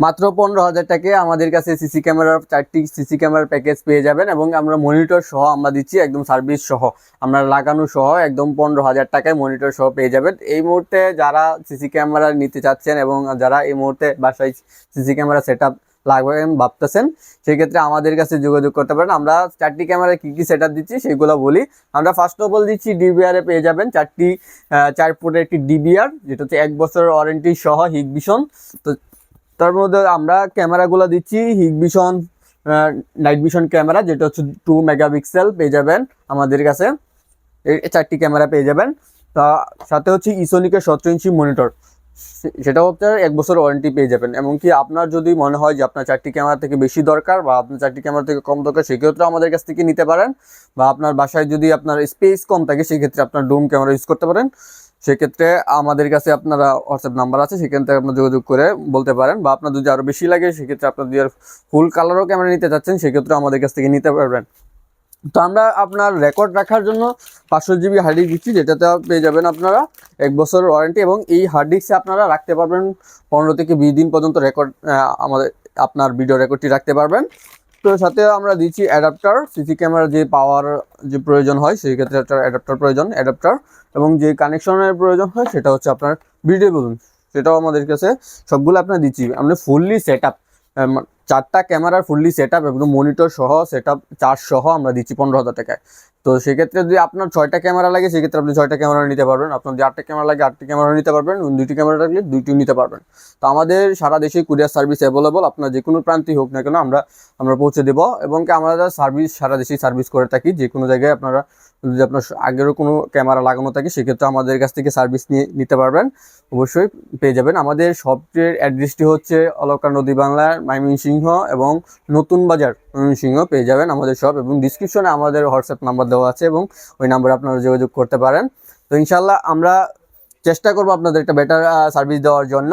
মাত্র পনেরো হাজার টাকায় আমাদের কাছে সিসি ক্যামেরার চারটি সিসি ক্যামেরার প্যাকেজ পেয়ে যাবেন এবং আমরা মনিটর সহ আমরা দিচ্ছি একদম সার্ভিস সহ। আমরা লাগানো সহ একদম পনেরো হাজার টাকায় মনিটর সহ পেয়ে যাবেন। এই মুহূর্তে যারা সিসি ক্যামেরা নিতে চাচ্ছেন এবং যারা এই মুহূর্তে বাসায় সিসি ক্যামেরা সেট লাগবেন, ভাবতেছেন, সেক্ষেত্রে আমাদের কাছে যোগাযোগ করতে পারেন। আমরা চারটি ক্যামেরা কী কী সেট দিচ্ছি সেগুলো বলি। আমরা ফার্স্ট অফ অল দিচ্ছি ডিবিআরে পেয়ে যাবেন চারটি চার ফুটের একটি ডিবিআর যেটা হচ্ছে এক বছরের ওয়ারেন্টি সহ হিগভিশন তো তার মধ্যে আমরা ক্যামেরাগুলো দিচ্ছি হিগভিশন নাইট ভিশন ক্যামেরা, যেটা হচ্ছে টু মেগাপিক্সেল পেয়ে যাবেন আমাদের কাছে। চারটি ক্যামেরা পেয়ে যাবেন। তা সাথে হচ্ছে ইসোনিকের সতেরো ইঞ্চি মনিটর সেটা হচ্ছে এক বছর ওয়ারেন্টি পেয়ে যাবেন। এমনকি আপনার যদি মনে হয় যে আপনার চারটি ক্যামেরা থেকে বেশি দরকার বা আপনার চারটি ক্যামেরা থেকে কম দরকার, সেক্ষেত্রে আমাদের কাছ থেকে নিতে পারেন। বা আপনার বাসায় যদি আপনার স্পেস কম থাকে, সেক্ষেত্রে আপনার ডোম ক্যামেরা ইউজ করতে পারেন। সেক্ষেত্রে আমাদের কাছে আপনারা হোয়াটসঅ্যাপ নাম্বার আছে, সেখান থেকে আপনার যোগাযোগ করে বলতে পারেন। বা আপনার যদি আরও বেশি লাগে, সেক্ষেত্রে আপনার যদি ফুল কালারও ক্যামেরা নিতে চাচ্ছেন সেক্ষেত্রে আমাদের কাছ থেকে নিতে পারবেন। তো আমরা আপনার রেকর্ড রাখার জন্য পাঁচশো জিবি হার্ড ডিস্ক দিচ্ছি, যেটাতে পেয়ে যাবেন আপনারা এক বছরের ওয়ারেন্টি এবং এই হার্ড ডিস্কে আপনারা রাখতে পারবেন পনেরো থেকে বিশ দিন পর্যন্ত রেকর্ড আমাদের আপনার ভিডিও রেকর্ডটি রাখতে পারবেন। তো সাথে আমরা দিচ্ছি অ্যাডাপ্টার, সিসি ক্যামেরা যে পাওয়ার যে প্রয়োজন হয়, সেই ক্ষেত্রে একটা অ্যাডাপ্টার প্রয়োজন, অ্যাডাপ্টার, এবং যে কানেকশনের প্রয়োজন হয়, সেটা হচ্ছে আপনার ভিডিও বলুন। সেটাও আমাদের কাছে সবগুলো আপনার দিচ্ছি। আমরা ফুললি সেট আপ চারটা ক্যামেরার ফুললি সেট আপ এবং মনিটর সহ সেট আপ চার্জ সহ আমরা দিচ্ছি পনেরো হাজার টাকায়। তো সেক্ষেত্রে যদি আপনার ছয়টা ক্যামেরা লাগে, সেক্ষেত্রে আপনি ছয়টা ক্যামেরা নিতে পারবেন। আপনার যদি আটটা ক্যামেরা লাগে, আটটি ক্যামেরা নিতে পারবেন। দুইটি ক্যামেরা লাগলে দুইটিও নিতে পারবেন। তো আমাদের সারা দেশে কুরিয়ার সার্ভিস অ্যাভেলেবল আপনার যে কোনো প্রান্তেই হোক না কেন আমরা আমরা পৌঁছে দেবো এবং আমরা সার্ভিস, সারা দেশেই সার্ভিস করে থাকি যে কোনো জায়গায় আপনারা যদি আপনার আগেরও কোনো ক্যামেরা লাগানো থাকে, সেক্ষেত্রে আমাদের কাছ থেকে সার্ভিস নিয়ে নিতে পারবেন। অবশ্যই পেয়ে যাবেন। আমাদের সবচেয়ে অ্যাড্রেসটি হচ্ছে অলকা নদী বাংলার ময়মনসিংহ এবং নতুন বাজার ময়মনসিংহ পেয়ে যাবেন আমাদের সব এবং ডিসক্রিপশনে আমাদের হোয়াটসঅ্যাপ নাম্বার দেওয়া আছে এবং ওই নাম্বারে আপনারা যোগাযোগ করতে পারেন। তো ইনশাল্লাহ আমরা চেষ্টা করব আপনাদের একটা বেটার সার্ভিস দেওয়ার জন্য।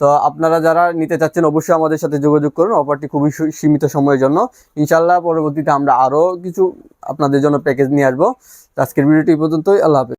তো আপনারা যারা নিতে চাচ্ছেন অবশ্যই আমাদের সাথে যোগাযোগ করুন। অফারটি খুবই সীমিত সময়ের জন্য। ইনশাল্লাহ পরবর্তীতে আমরা আরও কিছু আপনাদের জন্য প্যাকেজ নিয়ে আসব। আজকের ভিডিওটি পর্যন্তই। আল্লাহ হাফেজ।